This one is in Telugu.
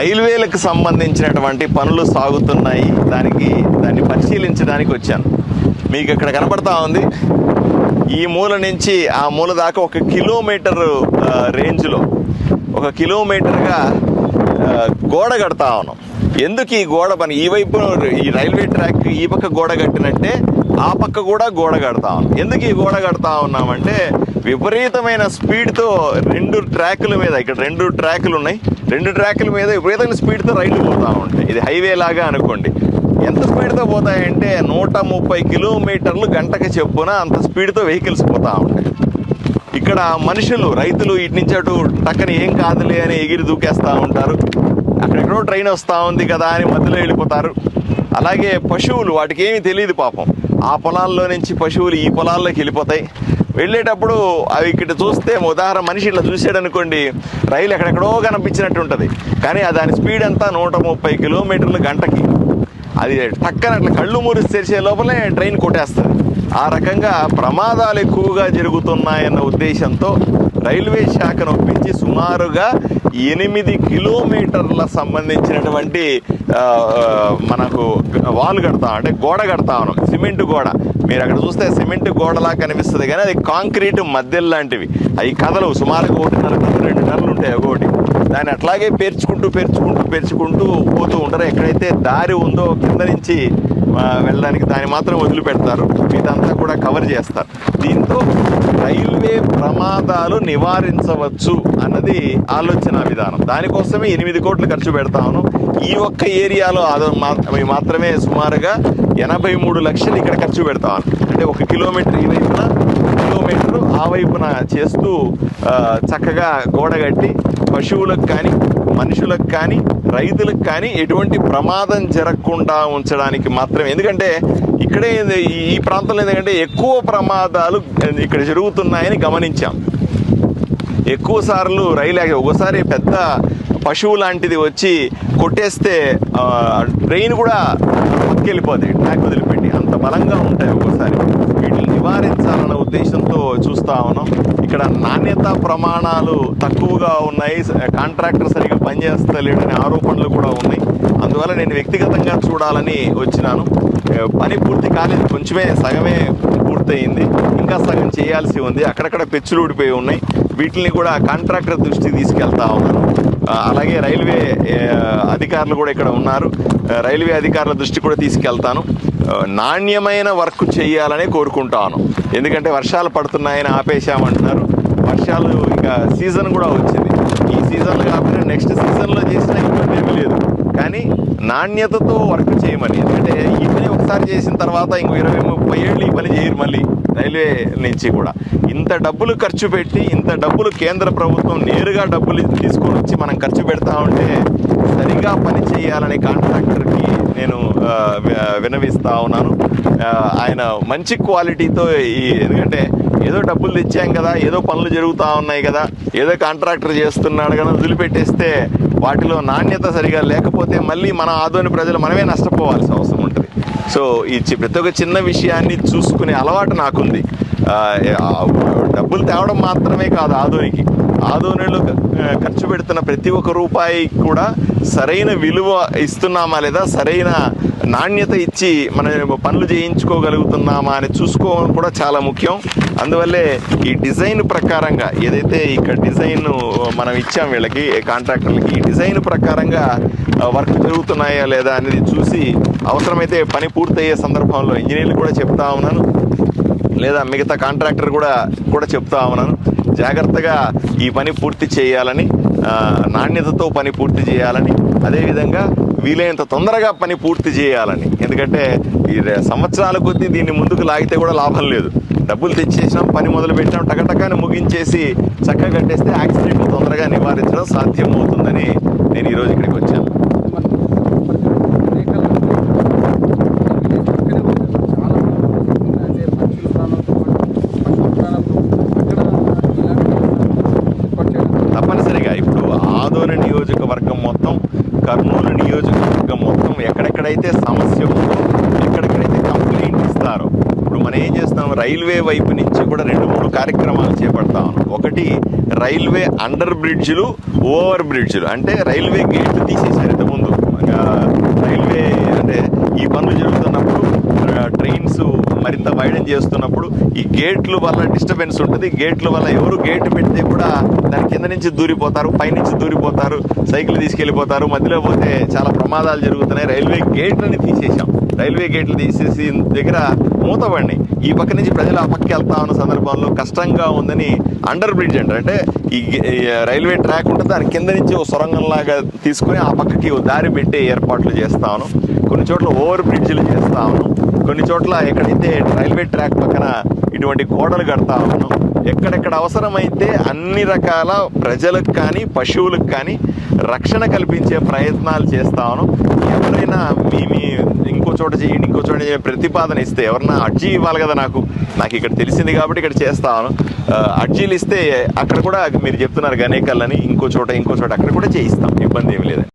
రైల్వేలకు సంబంధించినటువంటి పనులు సాగుతున్నాయి. దానికి దాన్ని పరిశీలించడానికి వచ్చాను. మీకు ఇక్కడ కనపడతా ఉంది. ఈ మూల నుంచి ఆ మూల దాకా ఒక కిలోమీటర్ రేంజ్లో ఒక కిలోమీటర్గా గోడ కడతా ఉన్నాం. ఎందుకు ఈ గోడ పని? ఈ వైపు ఈ రైల్వే ట్రాక్ ఈ పక్క గోడ కట్టినట్టే ఆ పక్క కూడా గోడ కడతా ఉన్నాం. ఎందుకు ఈ గోడ కడతా ఉన్నామంటే విపరీతమైన స్పీడ్తో రెండు ట్రాకుల మీద ఇక్కడ రెండు ట్రాకులు ఉన్నాయి. రెండు ట్రాకుల మీద విపరీతమైన స్పీడ్తో రైళ్ళు పోతూ ఉంటాయి. ఇది హైవే లాగా అనుకోండి. ఎంత స్పీడ్తో పోతాయంటే నూట ముప్పై కిలోమీటర్లు గంటకి చెప్పున అంత స్పీడ్తో వెహికల్స్ పోతూ ఉంటాయి. ఇక్కడ మనుషులు రైతులు ఇటు నుంచి అటు టక్కన ఏం కాదులే అని ఎగిరి దూకేస్తూ ఉంటారు. అక్కడెక్కడో ట్రైన్ వస్తూ ఉంది కదా అని మధ్యలో వెళ్ళిపోతారు. అలాగే పశువులు వాటికి ఏమీ తెలియదు పాపం. ఆ పొలాల్లో నుంచి పశువులు ఈ పొలాల్లోకి వెళ్ళిపోతాయి. వెళ్ళేటప్పుడు అవి ఇక్కడ చూస్తే ఉదాహరణ మనిషి ఇట్లా చూసాడు అనుకోండి రైలు ఎక్కడెక్కడో కనిపించినట్టు ఉంటుంది. కానీ దాని స్పీడ్ అంతా నూట ముప్పై కిలోమీటర్లు గంటకి. అది టక్కన అట్లా కళ్ళు మూరిసి తెరిచే లోపలే ట్రైన్ కొట్టేస్తుంది. ఆ రకంగా ప్రమాదాలు ఎక్కువగా జరుగుతున్నాయన్న ఉద్దేశంతో రైల్వే శాఖను ఒప్పించి సుమారుగా ఎనిమిది కిలోమీటర్ల సంబంధించినటువంటి మనకు వాల్ కడతాం అంటే గోడ కడతా ఉన్నాం సిమెంట్ గోడ. మీరు అక్కడ చూస్తే సిమెంట్ గోడలా కనిపిస్తుంది కానీ అది కాంక్రీట్ మధ్యలు లాంటివి. అవి కథలు సుమారుగా ఒకటిన్నర టన్ను రెండు టన్నులు ఉంటాయి ఒకటి దాన్ని అట్లాగే పేర్చుకుంటూ పేర్చుకుంటూ పేర్చుకుంటూ పోతూ ఉంటారు. ఎక్కడైతే దారి ఉందో కింద నుంచి వెళ్ళడానికి దాన్ని మాత్రం వదిలిపెడతారు. ఇదంతా కూడా కవర్ చేస్తారు. దీంతో రైలు రైల్వే ప్రమాదాలు నివారించవచ్చు అన్నది ఆలోచన విధానం. దానికోసమే ఎనిమిది కోట్లు ఖర్చు పెడతాను ఈ ఒక్క ఏరియాలో అది మాత్రమే సుమారుగా ఎనభై మూడు లక్షలు ఇక్కడ ఖర్చు పెడతాను అంటే ఒక కిలోమీటర్ ఈ వైపున కిలోమీటర్ ఆ వైపున చేస్తూ చక్కగా గోడ కట్టి పశువులకు కానీ మనుషులకు కానీ రైతులకు కానీ ఎటువంటి ప్రమాదం జరగకుండా ఉంచడానికి మాత్రమే. ఎందుకంటే ఇక్కడే ఈ ప్రాంతంలో ఎందుకంటే ఎక్కువ ప్రమాదాలు ఇక్కడ జరుగుతున్నాయని గమనించాం. ఎక్కువ సార్లు రైలు ఆగి ఒకసారి పెద్ద పశువు లాంటిది వచ్చి కొట్టేస్తే ట్రైన్ కూడా పక్కెళ్ళిపోతాయి ట్రాక్ వదిలిపెట్టి. అంత బలంగా ఉంటాయి ఒక్కోసారి. వీటిని నివారించాలన్న ఉద్దేశంతో చూస్తా ఉన్నాం. ఇక్కడ నాణ్యత ప్రమాణాలు తక్కువగా ఉన్నాయి. కాంట్రాక్టర్ సరిగా పనిచేస్తలేడనే ఆరోపణలు కూడా ఉన్నాయి. అందువల్ల నేను వ్యక్తిగతంగా చూడాలని వచ్చినాను. పని పూర్తి కాలేదు. కొంచెమే సగమే పూర్తయింది. ఇంకా సగం చేయాల్సి ఉంది. అక్కడక్కడ పెచ్చులు ఊడిపోయి ఉన్నాయి. వీటిని కూడా కాంట్రాక్టర్ దృష్టికి తీసుకెళ్తా ఉన్నాను. అలాగే రైల్వే అధికారులు కూడా ఇక్కడ ఉన్నారు. రైల్వే అధికారుల దృష్టి కూడా తీసుకెళ్తాను. నాణ్యమైన వర్క్ చేయాలని కోరుకుంటాను. ఎందుకంటే వర్షాలు పడుతున్నాయని ఆపేశామంటున్నారు. వర్షాలు ఇంకా సీజన్ కూడా వచ్చింది. ఈ సీజన్లో కాకుండా నెక్స్ట్ సీజన్లో చేసినా ఇబ్బంది ఏమీ లేదు. కానీ నాణ్యతతో వర్క్ చేయమని. ఎందుకంటే ఈ పని ఒకసారి చేసిన తర్వాత ఇంకో ఇరవై ముప్పై ఏళ్ళు ఈ పని చేయరు మళ్ళీ రైల్వే నుంచి కూడా. ఇంత డబ్బులు ఖర్చు పెట్టి ఇంత డబ్బులు కేంద్ర ప్రభుత్వం నేరుగా డబ్బులు తీసుకొని వచ్చి మనం ఖర్చు పెడతా ఉంటే సరిగా పని చేయాలనే కాంట్రాక్టర్కి నేను వినవిస్తా ఉన్నాను. ఆయన మంచి క్వాలిటీతో ఈ ఎందుకంటే ఏదో డబ్బులు తెచ్చాం కదా ఏదో పనులు జరుగుతూ ఉన్నాయి కదా ఏదో కాంట్రాక్టర్ చేస్తున్నాడు కదా వదిలిపెట్టేస్తే వాటిలో నాణ్యత సరిగా లేకపోతే మళ్ళీ మన ఆదోని ప్రజలు మనమే నష్టపోవాల్సిన అవసరం ఉంటుంది. సో ఈ ప్రతి ఒక్క చిన్న విషయాన్ని చూసుకునే అలవాటు నాకుంది. డబ్బులు తేవడం మాత్రమే కాదు ఆధునికి. ఆదోనిలో ఖర్చు పెడుతున్న ప్రతి ఒక్క రూపాయి కూడా సరైన విలువ ఇస్తున్నామా లేదా సరైన నాణ్యత ఇచ్చి మన పనులు చేయించుకోగలుగుతున్నామా అని చూసుకోవడం కూడా చాలా ముఖ్యం. అందువల్లే ఈ డిజైన్ ప్రకారంగా ఏదైతే ఇక్కడ డిజైన్ మనం ఇచ్చాం వీళ్ళకి కాంట్రాక్టర్లకి ఈ డిజైన్ ప్రకారంగా వర్క్ జరుగుతున్నాయా లేదా అనేది చూసి అవసరమైతే పని పూర్తయ్యే సందర్భంలో ఇంజనీర్లు కూడా చెప్తా ఉన్నాను. లేదా మిగతా కాంట్రాక్టర్ కూడా కూడా చెప్తా ఉన్నాను. జాగ్రత్తగా ఈ పని పూర్తి చేయాలని నాణ్యతతో పని పూర్తి చేయాలని అదేవిధంగా వీలైనంత తొందరగా పని పూర్తి చేయాలని. ఎందుకంటే ఈ సంవత్సరాల కొద్దీ దీన్ని ముందుకు లాగితే కూడా లాభం లేదు. డబ్బులు తెచ్చేసినాం పని మొదలు పెట్టినాం టకటకాని ముగించేసి చక్కగా కట్టేస్తే యాక్సిడెంట్ తొందరగా నివారించడం సాధ్యం అవుతుందని నేను ఈరోజు ఇక్కడికి వచ్చాను తప్పనిసరిగా ఇప్పుడు ఆదోని నియోజకవర్గం మొత్తం కర్నూలు నియోజకవర్గం మొత్తం ఎక్కడెక్కడైతే సమస్య ఉందో ఎక్కడెక్కడైతే కంప్లైంట్ ఇస్తారో ఇప్పుడు మనం ఏం చేస్తాం రైల్వే వైపు నుంచి కూడా రెండు మూడు కార్యక్రమాలు చేపడతాం ఒకటి రైల్వే అండర్ బ్రిడ్జ్లు ఓవర్ బ్రిడ్జ్లు. అంటే రైల్వే గేట్లు తీసేసారు ఇంతకుముందు. రైల్వే అంటే ఈ పనులు జరుగుతున్నప్పుడు ట్రైన్స్ మరింత వైడన్ చేస్తున్నప్పుడు ఈ గేట్లు వల్ల డిస్టర్బెన్స్ ఉంటుంది. గేట్ల వల్ల ఎవరు గేట్ పెడితే కింద నుంచి దూరిపోతారు పైనుంచి దూరిపోతారు సైకిల్ తీసుకెళ్ళిపోతారు మధ్యలో పోతే చాలా ప్రమాదాలు జరుగుతున్నాయి. రైల్వే గేట్లని తీసేసాం రైల్వే గేట్లు తీసేసి దగ్గర మూతపడినాయి. ఈ పక్క నుంచి ప్రజలు ఆ పక్కకి వెళ్తా ఉన్న సందర్భంలో కష్టంగా ఉందని అండర్ బ్రిడ్జ్ అంటారు. అంటే ఈ రైల్వే ట్రాక్ ఉంటుంది దాని కింద నుంచి ఓ సొరంగంలాగా తీసుకొని ఆ పక్కకి ఓ దారి పెట్టే ఏర్పాట్లు చేస్తాను కొన్ని చోట్ల ఓవర్ బ్రిడ్జ్లు చేస్తా ఉన్నాం. కొన్ని చోట్ల ఎక్కడైతే రైల్వే ట్రాక్ పక్కన ఇటువంటి గోడలు కడతా ఉన్నాం ఎక్కడెక్కడ అవసరమైతే అన్ని రకాల ప్రజలకు కానీ పశువులకు కానీ రక్షణ కల్పించే ప్రయత్నాలు చేస్తా ఉన్నాం. ఎవరైనా మీ మీ ఇంకో చోట చేయండి ఇంకో చోట చేయండి ప్రతిపాదన ఇస్తే ఎవరన్నా అర్జీ ఇవ్వాలి కదా నాకు నాకు ఇక్కడ తెలిసింది కాబట్టి ఇక్కడ చేస్తాను ఆ, అర్జీలు ఇస్తే అక్కడ కూడా మీరు చెప్తున్నారు గనేకల్ అని ఇంకో చోట ఇంకో చోట అక్కడ కూడా చేయిస్తాం ఇబ్బంది ఏమి లేదండి